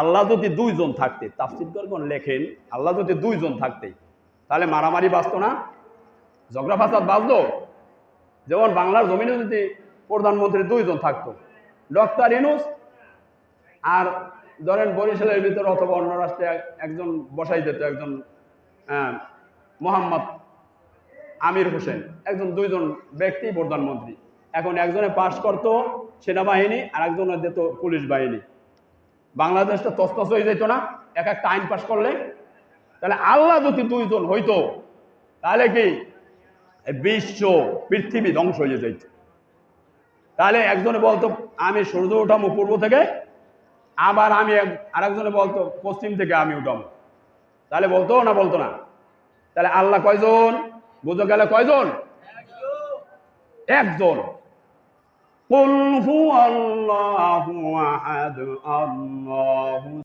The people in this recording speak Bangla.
আল্লাহ যদি দুইজন থাকতে তাফসিরগণ লেখেন, আল্লাহ যদি দুইজন থাকতে, তাহলে মারামারি বাঁচত না? ঝগড়া ফাসাদ বাঁচত? যেমন বাংলার জমিনে যদি প্রধানমন্ত্রী দুইজন থাকতো, ডক্টর ইনুস আর ধরেন বরিশালের ভিতরে অথবা অন্য রাষ্ট্রে একজন বসাই যেত একজন মোহাম্মদ আমির হোসেন, একজন দুইজন ব্যক্তি প্রধানমন্ত্রী। এখন একজনে পাশ করতো সেনাবাহিনী আর একজনে দিত পুলিশ বাহিনী। বাংলাদেশটা তসতস হয়ে যেত না এক একটা আইন পাশ করলে। তাহলে আল্লাহ যদি দুইজন হইতো তাহলে কি? বিশ্ব পৃথিবী ধ্বংস হয়ে যেত। তাহলে একজনে বলতো আমি সূর্য উঠামো পূর্ব থেকে আবার আমি আরেকজনে বলতো পশ্চিম থেকে আমি উঠামো। তাহলে বলতো না বলতো না? তাহলে আল্লাহ কয়জন? বুঝো গেলে কয়জন? একজন। কুল আল্লাহ أحد الله